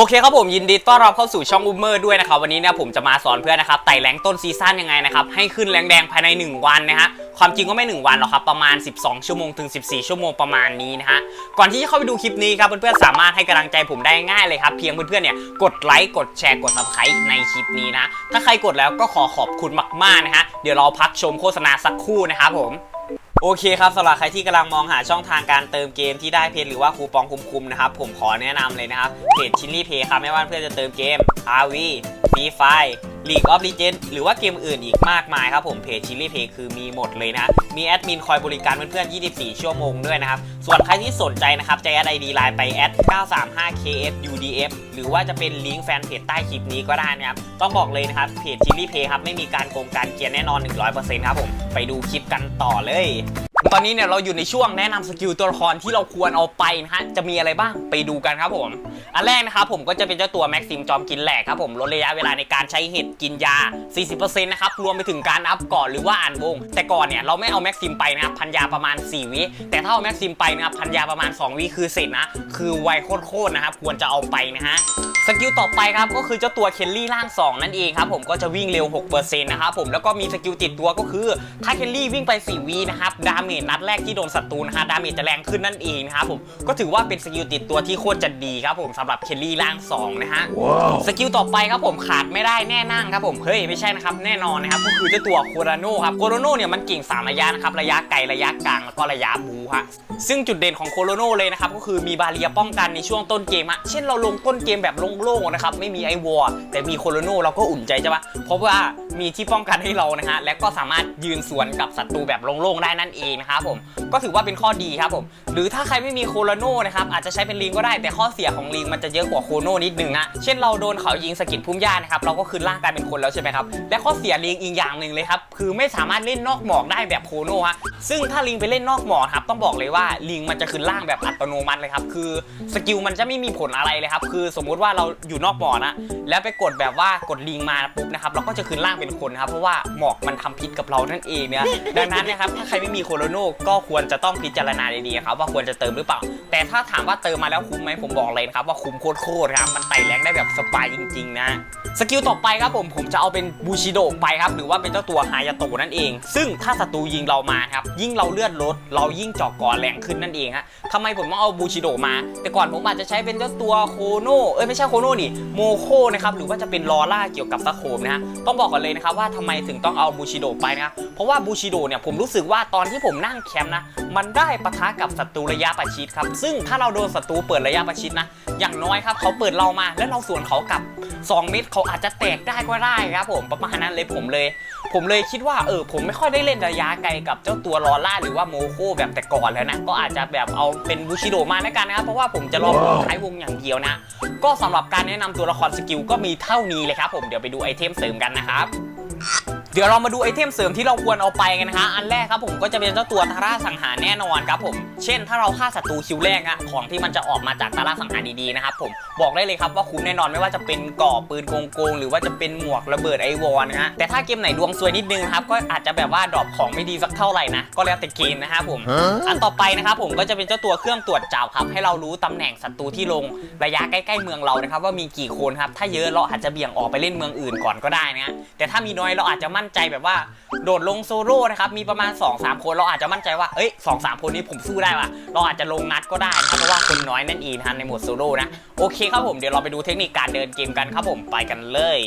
โอเคครับผมยินดีต้อนรับเข้าสู่ช่องอุมเมอร์ด้วยนะครับวันนี้เนี่ยผมจะมาสอนเพื่อนนะครับไต่แรงต้นซีซั่นยังไงนะครับให้ขึ้นแรงแดงภายใน 1 วันนะฮะความจริงก็ไม่ 1 วันหรอกครับประมาณ 12 ชั่วโมงถึง 14 ชั่วโมงประมาณนี้นะฮะก่อนที่จะเข้าไปดูคลิปนี้ครับเพื่อนๆสามารถให้กำลังใจผมได้ง่ายเลยครับเพียงเพื่อนๆเนี่ยกดไลค์กดแชร์กด subscribe ในคลิปนี้นะถ้าใครกดแล้วก็ขอขอบคุณมากๆนะฮะเดี๋ยวเราพักชมโฆษณาสักครู่นะครับผม โอเคครับสำหรับใครที่กำลังมองหาช่องทางการเติมเกมที่ได้เพจหรือว่าคูปองคุ้มๆนะครับผมขอแนะนำเลยนะครับเพจชิลลี่เพย์ครับไม่ว่าเพื่อนจะเติมเกม RV Free Fire League of Legends หรือว่าเกมอื่นอีกมากมายครับผมเพจชิลลี่เพย์คือมีหมดเลยนะ มีแอดมินคอยบริการเพื่อนๆ 24 ชั่วโมงด้วยนะครับ ส่วนใครที่สนใจนะครับจะแอด ID ไลน์ไปแอด 935KSUDF หรือว่าจะเป็นลิงก์แฟนเพจใต้คลิปนี้ก็ได้นะครับ ต้องบอกเลยนะครับเพจชิลลี่เพย์ครับไม่มีการโกงการเกียร์แน่นอน 100%ครับผมไปดูคลิปกันต่อเลย ตอนนี้เนี่ยเราอยู่ในช่วงแนะนำสกิลตัวละครที่เราควรเอาไปนะฮะจะมีอะไรบ้างไปดูกันครับผมอันแรกนะครับผมก็จะเป็นเจ้าตัวแม็กซิมจอมกินแหลกครับผมลดระยะเวลาในการใช้เห็ดกินยา 40%นะครับรวมไปถึงการอัพก่อนหรือว่าอ่านวง แต่ก่อนเนี่ยเราไม่เอาแม็กซิมไปนะครับพันยาประมาณ 4 วิแต่ถ้าเอาแม็กซิมไปนะครับพันยาประมาณ 2 วิคือเสร็จนะคือไวโคตรๆนะครับควรจะเอาไปนะฮะสกิลต่อไปครับก็คือเจ้าตัวเคลลี่ร่าง 2 นั่นเองครับผมก็จะวิ่งเร็ว 6%นะครับผมแล้วก็มีสกิลติดตัวก็คือถ้าเคลลี่วิ่งไป4วีนะครับดาเมจนัดแรกที่โดนศัตรูนะฮะดาเมจจะแรงขึ้นนั่นเองนะครับผมก็ถือว่าเป็นสกิลติดตัวที่โคตรจะดีครับผมสำหรับเคลลี่ร่าง2นะฮะสกิลต่อไปครับผมขาดไม่ได้แน่นั่งครับผมเฮ้ยไม่ใช่นะครับแน่นอนนะครับก็คือเจ้าตัวโคราโนครับโคโรโนเนี่ยมันเก่ง3ระยะนะครับระยะไกลระยะกลางแล้วก็ระยะบูฮะซึ่งจุดเด่นของโคโรโนเลยนะครับก็คือมีบาเรียป้องกันในช่วงต้นเกมอะเช่นเราลงต้นเกมแบบโล่งๆนะครับไม่มีไอวอร์แต่มีโคโรโนเราก็อุ่นใจใช่ปะเพราะว่ามีที่ป้องกันให้เรานะฮะและก็สามารถยืนสวนกับศัตรูแบบโล่งๆได้นั่นเองนะครับผมก็ถือว่าเป็นข้อดีครับผมหรือถ้าใครไม่มีโคโรโนนะครับอาจจะใช้เป็นลิงก็ได้แต่ข้อเสียของลิงมันจะเยอะกว่าโคโนนิดนึงอะเช่นเราโดนเขายิงสะกิดพุ่มหญ้านะครับเราก็คืนร่างกายเป็นคนแล้วใช่ไหมครับและข้อเสียลิงอีกอย่างหนึ่งเลยครับคือไม่สามารถเล่นนอกหมอกได้แบบโคโนฮะซึ่งถ้าลิงไปเล่นนอกหมอกครับต้องบอกเลยว่าลิงมันจะคืนร่างแบบอัตโนมัติเลยครับคือสกิลมันจะไม่มีผลอะไรเลยครับคือสมมุติว่าเราอยู่นอกหมอกนะแล้วไปกดแบบว่ากดลิงมาปุ๊บนะครับเราก็จะคืนร่างเป็นคนครับเพราะว่าหมอกมันทำพิษกับเรานั่นเองเนี่ยดังนั้นนะครับถ้าใครไม่มีโคโรโนก็ควรจะต้องพิจารณาดีๆครับว่าควรจะเติมหรือเปล่า แต่ถ้าถามว่าเติมมาแล้วคุ้มไหมผมบอกเลยนะครับว่าคุ้มโคตรๆครับมันไต่แรงได้แบบสบายจริงๆนะสกิลต่อไปครับผมผมจะเอาเป็นบูชิโดไปครับหรือว่าเป็นเจ้าตัวฮายาโตะนั่นเอง ซึ่งถ้าศัตรูยิงเรามาครับยิ่งเราเลือดลดเรายิ่งเจาะก่อแรงขึ้นนั่นเองฮะทำไมผมต้องเอาบูชิโดมา แต่ก่อนผมอาจจะใช้เป็นเจ้าตัวโคโนเอ้ยไม่ใช่โคโนนี่โมโคนะครับหรือว่าจะเป็นลอร่าเกี่ยวกับสโคมนะฮะต้องบอกกันเลยนะครับว่าทำไมถึงต้องเอาบูชิโดไปนะครับเพราะว่าบูชิโดเนี่ยผมรู้สึกว่าตอนที่ผมนั่งแคมป์นะ มันได้ปะทะกับศัตรูระยะประชิดครับ ซึ่งถ้าเราโดนศัตรูเปิดระยะประชิดนะ อย่างน้อยครับเขาเปิดเรามา แล้วเราสวนเขากลับ 2 เม็ดเขาอาจจะแตกได้ก็ได้ครับ ผมประมาณนั้นเลยผมเลย ผมเลยคิดว่าเออผมไม่ค่อยได้เล่นระยะไกลกับเจ้าตัวลอร่าหรือว่าโมโคแบบแต่ก่อนแล้วนะ ก็อาจจะแบบเอาเป็นบูชิโดมาแล้วกันนะครับ เพราะว่าผมจะรอท้ายวงอย่างเดียวนะ ก็สำหรับการแนะนำตัวละครสกิลก็มีเท่านี้เลยครับผมเดี๋ยวไปดูไอเทมเสริมกันนะครับ เดี๋ยวเรามาดูไอเทมเสริมที่เราควรเอาไปกันนะฮะอันแรกครับผมก็จะเป็นเจ้าตัวทาร่าสังหารแน่นอนครับผมเช่น ถ้าเราฆ่าศัตรูคิวแรกอะของที่มันจะออกมาจากทาร่าสังหารดีๆนะครับผมบอกได้เลยครับว่าคุ้มแน่นอนไม่ว่าจะเป็นก่อปืนโกงๆหรือว่าจะเป็นหมวกระเบิดไอวอลนะฮะแต่ถ้าเกมไหนดวงซวยนิดนึงนะครับก็อาจจะแบบว่าดรอปของไม่ดีสักเท่าไหร่นะก็แล้วแต่เกมนะครับผมอันต่อไปนะครับผมก็จะเป็นเจ้าตัวเครื่องตรวจจับครับให้เรารู้ตำแหน่งศัตรูที่ลงระยะใกล้ๆเมืองเรานะครับว่ามีกี่คนครับถ้าเยอะเราอาจจะเบี่ยงออกไปเล่นเมืองอื่นก่อนก็ได้นะแต่ถ้ามีน้อยเราอาจจะมั่นใจแบบว่า โดดลงโซโล่นะครับมีประมาณ 2-3 คนเราอาจจะมั่นใจว่าเอ้ยสองสามคนนี้ผมสู้ได้ว่ะเราอาจจะลงนัดก็ได้นะครับเพราะว่าคนน้อยนั่นเองนะในโหมดโซโล่นะโอเคครับผมเดี๋ยวเราไปดูเทคนิคการเดินเกมกันครับผมไปกันเลย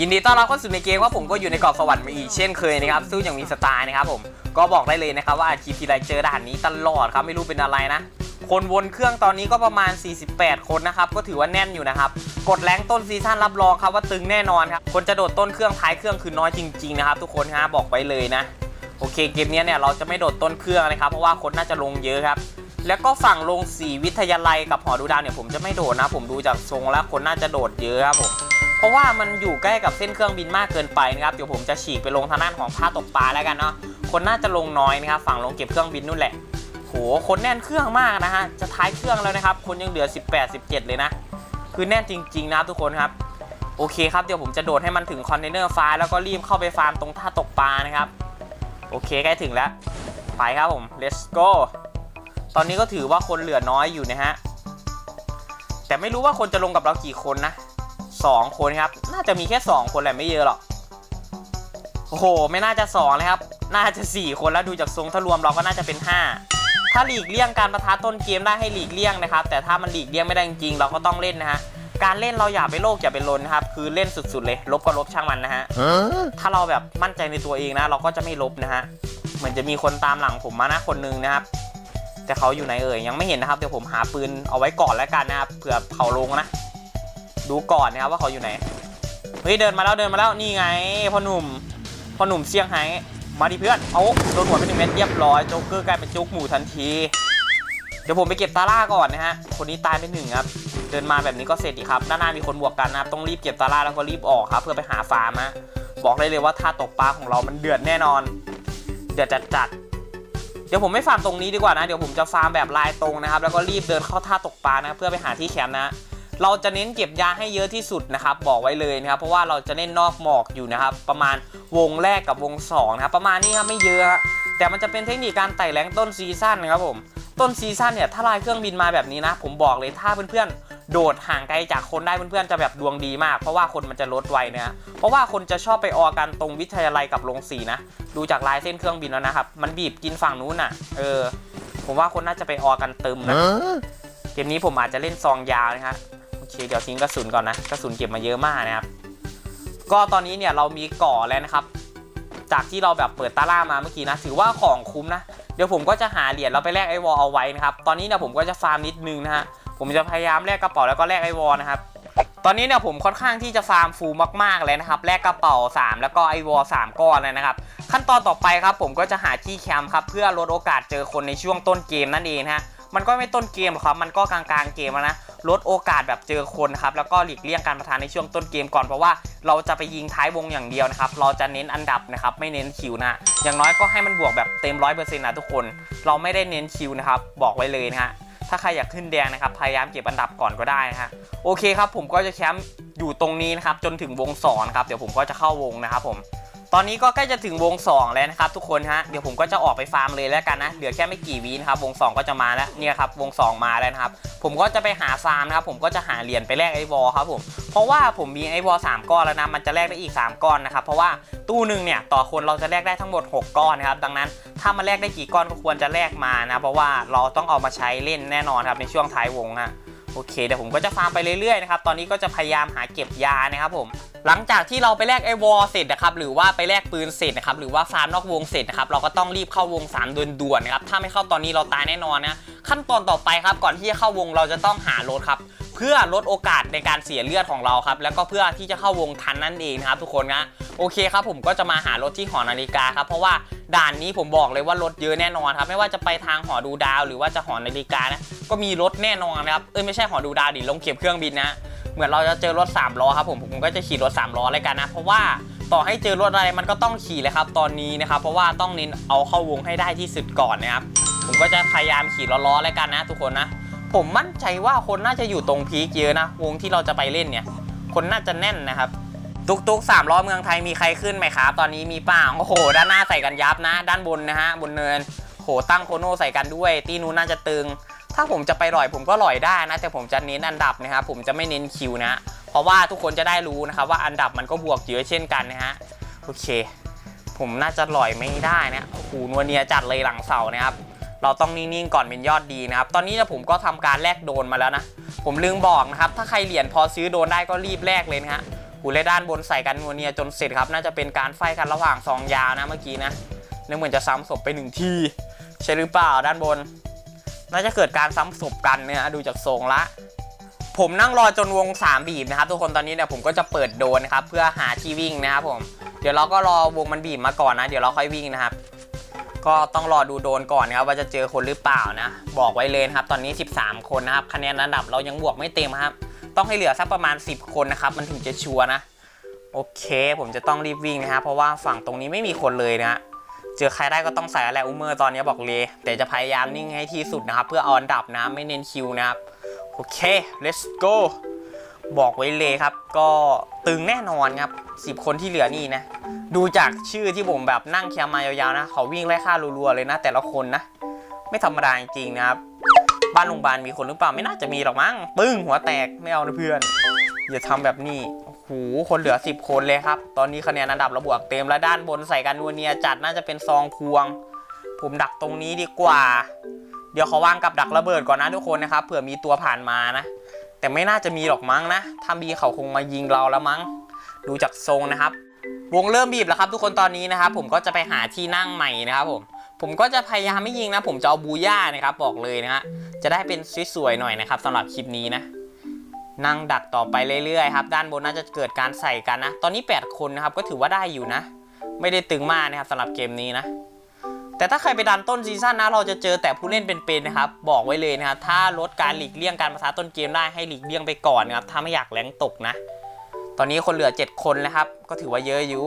ยินดีต้อนรับเข้าสู่ในเกมว่าผมก็อยู่ในกรอบสวรรค์มาอีกเช่นเคยนะครับสู้อย่างมีสไตล์นะครับผมก็บอกได้เลยนะครับว่าอาชีพทีไรเจอด่านนี้ตลอดครับไม่รู้เป็นอะไรนะ คนวนเครื่องตอนนี้ก็ประมาณ 48 คนนะครับ ก็ถือว่าแน่นอยู่นะครับ กดแรงต้นซีซั่นรับรองครับว่าตึงแน่นอนครับ คนจะโดดต้นเครื่องท้ายเครื่องคือน้อยจริงๆนะครับทุกคนฮะบอกไว้เลยนะ โอเคเกมนี้เนี่ยเราจะไม่โดดต้นเครื่องนะครับเพราะว่าคนน่าจะลงเยอะครับ แล้วก็ฝั่งลงสีวิทยาลัยกับหอดูดาวเนี่ยผมจะไม่โดดนะ ผมดูจากทรงแล้วคนน่าจะโดดเยอะครับผมเพราะว่ามันอยู่ใกล้กับเส้นเครื่องบินมากเกินไปนะครับเดี๋ยวผมจะฉีกไปลงทางด้านของท่าตกปลาแล้วกันเนาะคนน่าจะลงน้อยนะครับฝั่งลงเก็บเครื่องบินนู่นแหละ โหคนแน่นเครื่องมากนะฮะ จะท้ายเครื่องแล้วนะครับ คนยังเหลือ 18 17 เลยนะ คือแน่นจริง ๆ นะทุกคนครับ โอเคครับ เดี๋ยวผมจะโดดให้มันถึงคอนเทนเนอร์ฟ้าแล้วก็รีบเข้าไปฟาร์มตรงท่าตกปลานะครับ โอเคใกล้ถึงแล้ว ไปครับผม let's go ตอนนี้ก็ถือว่าคนเหลือน้อยอยู่นะฮะ แต่ไม่รู้ว่าคนจะลงกับเรากี่คนนะสองคนครับ น่าจะมีแค่สองคนแหละไม่เยอะหรอก โอ้โห ไม่น่าจะสองเลยครับ น่าจะสี่คนแล้วดูจากทรงถ้ารวมเราก็น่าจะเป็นห้า ถ้าหลีกเลี่ยงการประทะต้นเกมได้ให้หลีกเลี่ยงนะครับ แต่ถ้ามันหลีกเลี่ยงไม่ได้จริงๆ เราก็ต้องเล่นนะฮะ การเล่นเราอย่าไปโลกอย่าไปลนนะครับ คือเล่นสุดๆเลย ลบก็ลบช่างมันนะฮะ ถ้าเราแบบมั่นใจในตัวเองนะ เราก็จะไม่ลบนะฮะ เหมือนจะมีคนตามหลังผมมานะคนหนึงนะครับ แต่เขาอยู่ไหนเอ่ยยังไม่เห็นนะครับ เดี๋ยวผมหาปืนเอาไว้ก่อนแล้วกันนะครับเผื่อเขาลงนะ ดูก่อนนะครับว่าเขาอยู่ไหน เฮ้ยเดินมาแล้วเดินมาแล้วนี่ไงพ่อหนุ่มพ่อหนุ่มเซี่ยงไฮ้ มาดิเพื่อน เอาโดนหัวไปหนึ่งเม็ดเรียบร้อยโจ๊กเกอร์กลายเป็นจุกหมูทันที เดี๋ยวผมไปเก็บตาล่าก่อนนะฮะ คนนี้ตายไปหนึ่งครับ เดินมาแบบนี้ก็เสร็จดีครับ ด้านหน้ามีคนบวกกันนะครับ ต้องรีบเก็บตาล่าแล้วก็รีบออกครับ เพื่อไปหาฟาร์มฮะ บอกได้เลยว่าท่าตกปลาของเรามันเดือดแน่นอน เดือดจัดจัดเดี๋ยวผมไม่ฟาร์มตรงนี้ดีกว่านะ เดี๋ยวผมจะฟาร์มแบบลายตรงนะครับ แล้วก็รีบเดินเข้าท่าตกปลานะ เพื่อไปหาที่แคมป์นะ เราจะเน้นเก็บยาให้เยอะที่สุดนะครับ บอกไว้เลยนะครับ เพราะว่าเราจะเล่นนอกหมอกอยู่นะครับ ประมาณวงแรกกับวงสองนะครับ ประมาณนี้ครับไม่เยอะแต่มันจะเป็นเทคนิคการไต่แรงต้นซีซั่นนะครับผม ต้นซีซั่นเนี่ยถ้าลายเครื่องบินมาแบบนี้นะ ผมบอกเลยถ้าเพื่อนๆ โดดห่างไกลจากคนได้เพื่อนๆจะแบบดวงดีมาก เพราะว่าคนมันจะลดไวนะฮะเพราะว่าคนจะชอบไปออกันตรงวิทยาลัยกับโรงสีนะ ดูจากลายเส้นเครื่องบินแล้วนะครับ มันบีบกินฝั่งนู้นน่ะ เออ ผมว่าคนน่าจะไปออกันเติมนะ เกมนี้ผมอาจจะเล่นซองยาวนะฮะโอ เคเดี๋ยวทิ้งกระสุนก่อนนะกระสุนเก็บมาเยอะมากนะครับ ก็ตอนนี้เนี่ยเรามีก่อแล้วนะครับ จากที่เราแบบเปิดตาล่ามาเมื่อกี้นะ ถือว่าของคุ้มนะ เดี๋ยวผมก็จะหาเหรียญเราไปแลกไอวอลเอาไว้นะครับ ตอนนี้เนี่ยผมก็จะฟาร์มนิดนึงนะฮะผมจะพยายามแลกกระเป๋าแล้วก็แลกไอวอลนะครับตอนนี้เนี่ยผมค่อนข้างที่จะฟาร์มฟูลมากๆเลยนะครับแลกกระเป๋า 3 แล้วก็ไอวอล3ก้อนเลยนะครับ ขั้นตอนต่อไปครับผมก็จะหาที่แคมป์ครับเพื่อลดโอกาสเจอคนในช่วงต้นเกมนั่นเองฮะมันก็ไม่ต้นเกมหรอกครับมันก็กลางๆเกมนะ ลดโอกาสแบบเจอคนครับแล้วก็หลีกเลี่ยงการประทานในช่วงต้นเกมก่อนเพราะว่าเราจะไปยิงท้ายวงอย่างเดียวนะครับเราจะเน้นอันดับนะครับไม่เน้นคิวนะอย่างน้อยก็ให้มันบวกแบบเต็มร้อยเปอร์เซ็นต์นะทุกคน เราไม่ได้เน้นคิวนะครับบอกไว้เลยนะฮะถ้าใครอยากขึ้นแดงนะครับพยายามเก็บอันดับก่อนก็ได้นะฮะโอเคครับผมก็จะแคมป์อยู่ตรงนี้นะครับจนถึงวงสอนครับเดี๋ยวผมก็จะเข้าวงนะครับผม ตอนนี้ก็ใกล้จะถึงวง 2 แล้วนะครับทุกคนฮะ เดี๋ยวผมก็จะออกไปฟาร์มเลยแล้วกันนะ เหลือแค่ไม่กี่วินะครับวง 2 ก็จะมาแล้วเนี่ยครับวง 2 มาแล้วนะครับ ผมก็จะไปหาฟาร์มนะครับ ผมก็จะหาเหรียญไปแลกไอวอลครับผม เพราะว่าผมมีไอวอล3ก้อนแล้วนะ มันจะแลกได้อีก 3 ก้อนนะครับ เพราะว่าตู้หนึ่งเนี่ยต่อคนเราจะแลกได้ทั้งหมด 6 ก้อนนะครับ ดังนั้นถ้ามันแลกได้กี่ก้อนก็ควรจะแลกมานะ เพราะว่าเราต้องเอามาใช้เล่นแน่นอนครับในช่วงท้ายวงฮะ โอเคเดี๋ยวผมก็จะฟาร์มไปเรื่อยๆนะครับตอนนี้ก็จะพยายามหาเก็บยานะครับผมหลังจากที่เราไปแลกไอวอลเสร็จนะครับหรือว่าไปแลกปืนเสร็จนะครับหรือว่าฟาร์มนอกวงเสร็จนะครับเราก็ต้องรีบเข้าวง3ด่วนๆนะครับถ้าไม่เข้าตอนนี้เราตายแน่นอนนะขั้นตอนต่อไปครับก่อนที่จะเข้าวงเราจะต้องหารถครับ เพื่อลดโอกาสในการเสียเลือดของเราครับ แล้วก็เพื่อที่จะเข้าวงทันนั่นเองนะครับทุกคนนะโอเคครับผมก็จะมาหารถที่หอนาฬิกาครับเพราะว่าด่านนี้ผมบอกเลยว่ารถเยอะแน่นอนครับ ไม่ว่าจะไปทางหอดูดาว หรือว่าจะหอนาฬิกานะก็มีรถแน่นอนนะครับเอ้ยไม่ใช่หอดูดาวดิลงเก็บเครื่องบินนะเหมือนเราจะเจอรถ3ล้อครับผมผมก็จะขี่รถ3ล้อเลยกันนะเพราะว่าต่อให้เจอรถอะไรมันก็ต้องขี่เลยครับตอนนี้นะครับ เพราะว่าต้องเน้นเอาเข้าวงให้ได้ที่สุดก่อนนะครับ ผมก็จะพยายามขี่ล้อๆเลยกันนะ ทุกคนนะ ผมมั่นใจว่าคนน่าจะอยู่ตรงพีคเยอะนะ วงที่เราจะไปเล่นเนี่ย คนน่าจะแน่นนะครับตุกตุกสามล้อเมืองไทยมีใครขึ้นไหมครับ ตอนนี้มีเปล่าโอ้โห ด้านหน้าใส่กันยับนะ ด้านบนนะฮะ บนเนินโหตั้งโคโน่ใส่กันด้วย ตีนูนน่าจะตึง ถ้าผมจะไปลอยผมก็ลอยได้นะ แต่ผมจะเน้นอันดับนะครับ ผมจะไม่เน้นคิวนะ เพราะว่าทุกคนจะได้รู้นะครับว่าอันดับมันก็บวกเยอะเช่นกันนะฮะ โอเค ผมน่าจะลอยไม่ได้นะโอ้โหนัวเนียจัดเลยหลังเสานะครับ เราต้องนิ่งๆก่อนเป็นยอดดีนะครับ ตอนนี้เนี่ยผมก็ทำการแลกโดนมาแล้วนะ ผมลืมบอกนะครับ ถ้าใครเหรียญพอซื้อโดนได้ก็รีบแลกเลยนะฮะหูแลด้านบนใส่กันนัวเนียจนเสร็จครับ น่าจะเป็นการไฟกันระหว่างซองยาวนะเมื่อกี้นะนึกเหมือนจะซ้ำศพไปหนึ่งทีใช่หรือเปล่าด้านบน น่าจะเกิดการซ้ำศพกันเนี่ยดูจากทรงละ ผมนั่งรอจนวง3บีบนะครับ ทุกคนตอนนี้เนี่ยผมก็จะเปิดโดนนะครับเพื่อหาที่วิ่งนะครับผม เดี๋ยวเราก็รอวงมันบีบมาก่อนนะ เดี๋ยวเราค่อยวิ่งนะครับ ก็ต้องรอดูโดนก่อนนะครับว่าจะเจอคนหรือเปล่านะ บอกไว้เลยนะครับ ตอนนี้ 13 คนนะครับคะแนนระดับเรายังบวกไม่เต็มครับ ต้องให้เหลือสักประมาณ 10 คนนะครับ มันถึงจะชัวร์นะ โอเค ผมจะต้องรีบวิ่งนะครับเพราะว่าฝั่งตรงนี้ไม่มีคนเลยนะเจอใครได้ก็ต้องใส่อะไรอุ้มเมอร์ตอนนี้บอกเลย แต่จะพยายามนิ่งให้ที่สุดนะครับ เพื่อออนดับนะไม่เน้นคิวนะครับโอเค let's go บอกไว้เลยครับ ก็ตึงแน่นอนครับ 10 คนที่เหลือนี่นะ ดูจากชื่อที่ผมแบบนั่งแคมมายาวๆนะ เขาวิ่งไล่ฆ่ารัวๆเลยนะ แต่ละคนนะ ไม่ธรรมดาจริงๆนะครับ บ้านโรงพยาบาลมีคนหรือเปล่าไม่น่าจะมีหรอกมั้งปึ้งหัวแตกไม่เอานะเพื่อน อย่าทำแบบนี้โอ้โหคนเหลือ 10 คนเลยครับ ตอนนี้คะแนนอันดับระบวกเต็มแล้วด้านบนใส่กันนัวเนียจัดน่าจะเป็นซองควง ผมดักตรงนี้ดีกว่า เดี๋ยวเขอวางกับดักระเบิดก่อนนะทุกคนนะครับเผื่อมีตัวผ่านมานะ แต่ไม่น่าจะมีหรอกมั้งนะ ถ้ามีเขาคงมายิงเราแล้วมั้ง ดูจากทรงนะครับ วงเริ่มบีบแล้วครับ ทุกคนตอนนี้นะครับ ผมก็จะไปหาที่นั่งใหม่นะครับผม ผมก็จะพยายามไม่ยิงนะ ผมจะเอาบูย่านะครับบอกเลยนะฮะ จะได้เป็นสวยๆหน่อยนะครับสำหรับคลิปนี้นะ นั่งดักต่อไปเรื่อยๆครับ ด้านบนน่าจะเกิดการใส่กันนะ ตอนนี้ 8 คนนะครับ ก็ถือว่าได้อยู่นะ ไม่ได้ตึงมากนะครับสำหรับเกมนี้นะ แต่ถ้าใครไปดันต้นซีซั่นนะเราจะเจอแต่ผู้เล่นเป็นๆนะครับ บอกไว้เลยนะครับ ถ้าลดการหลีกเลี่ยงการประทะต้นเกมได้ให้หลีกเลี่ยงไปก่อนนะครับ ถ้าไม่อยากแรงตกนะ ตอนนี้คนเหลือ 7 คนแล้วครับ ก็ถือว่าเยอะอยู่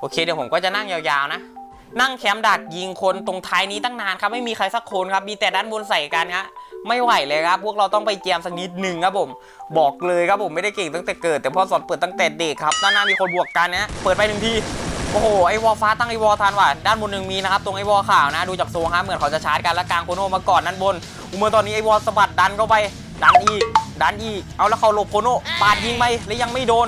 โอเคเดี๋ยวผมก็จะนั่งยาวๆนะ นั่งแคมป์ดักยิงคนตรงท้ายนี้ตั้งนานครับ ไม่มีใครสักคนครับ มีแต่ด้านบนใส่กันครับไม่ไหวเลยครับ พวกเราต้องไปเจียมสักนิดหนึ่งครับผม บอกเลยครับผมไม่ได้เก่งตั้งแต่เกิด แต่พ่อสอนเปิดตั้งแต่เด็กครับด้านหน้ามีคนบวกกันนะ เปิดไปหนึ่งที อ้โห ไอวอลฟ้าตั้งไอวอลทันว่ะด้านบนหนึ่งมีนะครับ ตรงไอวอลขาวนะ ดูจากทรงครับเหมือนเขาจะชาร์จกันแล้วกลางโคโนมาก่อนด้านบนอุโมงตอนนี้ไอวอลสะบัดดันเข้าไป ดันอีก ดันอีก เอาแล้วเขาหลบโคโนปาดยิงไปแล้วยังไม่โดน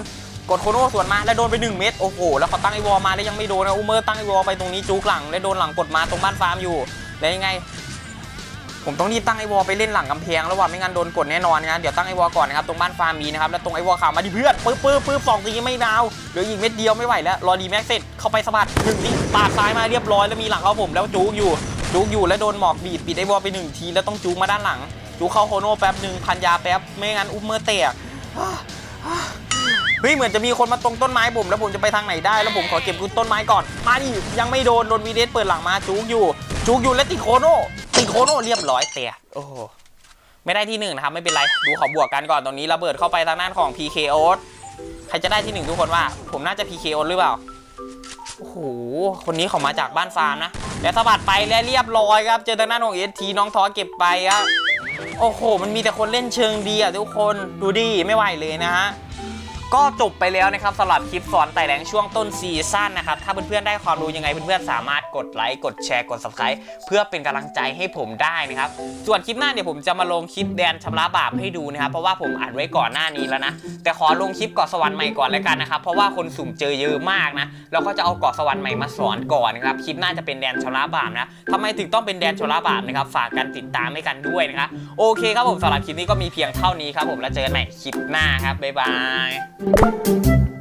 กดโคโน่สวนมาแล้วโดนไป 1 เม็ด โอ้โห แล้วเขาตั้งไอวอลมาแล้วยังไม่โดนนะอูเมอร์ตั้งไอวอลไปตรงนี้จูกหลังแล้วโดนหลังกดมาตรงบ้านฟาร์มอยู่ แล้วยังไง ผมต้องรีบตั้งไอวอลไปเล่นหลังกำแพงแล้วว่าไม่งั้นโดนกดแน่นอนนะเดี๋ยวตั้งไอวอลก่อนนะครับตรงบ้านฟาร์มมีนะครับแล้วตรงไอวอลข่าวมาดิเพื่อนปื๊บปื๊บปื๊บสองทีไม่ดาวเหลืออีกเม็ดเดียวไม่ไหวแล้วรอดีแม็กเสร็จเข้าไปสะบัดหนึ่งทีปาดซ้ายมาเรียบร้อยแล้วมีหลังเขาผมแล้วจูกอยู่จูกอยู่แล้วโดนหมอกบีบปิดไอวอลไปหนึ่งทีแล้วต้องจูกมาด้านหลังจูกเข้าโคโน่แป๊บหนึ่งพันยาแป๊บไม่งั้นอูเมอร์แตกเฮ้ยเหมือนจะมีคนมาตรงต้นไม้ผมแล้วผมจะไปทางไหนได้แล้วผมขอเก็บกุต้นไม้ก่อนมาดิยังไม่โดนโดนวีเดสเปิดหลังมาจุกอยู่จุกอยู่แล้วติดโคโน่ ติดโคโน่เรียบร้อยเตะโอ้โหไม่ได้ที่หนึ่งนะครับ ไม่เป็นไร ดูเขาบวกกันก่อนตรงนี้ระเบิดเข้าไปทางด้านของ PK o ใครจะได้ที่หนึ่งทุกคนว่า ผมน่าจะ PK o หรือเปล่าโอ้โหคนนี้เขามาจากบ้านฟาร์มนะแล้วสะบัดไปแล้วเรียบร้อยครับเจอทางด้านของเอทีน้องท้อเก็บไปครับโอ้โห มันมีแต่คนเล่นเชิงดีอะทุกคนดูดิไม่ไหวเลยนะฮะ ก็จบไปแล้วนะครับสำหรับคลิปสอนไต่แรงช่วงต้นซีซั่นนะครับ ถ้าเพื่อนๆได้ความรู้ยังไงเพื่อนๆสามารถกดไลค์กดแชร์กด subscribe เพื่อเป็นกำลังใจให้ผมได้นะครับ ส่วนคลิปหน้าเดี๋ยผมจะมาลงคลิปแดนชำระบาปให้ดูนะครับ เพราะว่าผมอัดไว้ก่อนหน้านี้แล้วนะ แต่ขอลงคลิปเกาะสวรรค์ใหม่ก่อนแล้วกันนะครับ เพราะว่าคนสุ่มเจอเยอะมากนะเราก็จะเอาเกาะสวรรค์ใหม่มาสอนก่อนนะครับคลิปหน้าจะเป็นแดนชำระบาปนะทำไมถึงต้องเป็นแดนชำระบาปนะครับฝากกันติดตามให้กันด้วยนะครับโอเคครับผมสำหรับคลิปนี้ก็มีเพียงเท่านี้ครับผมแล้วเจอกันใหม่คลิปหน้าครับบ๊ายบาย Thank you.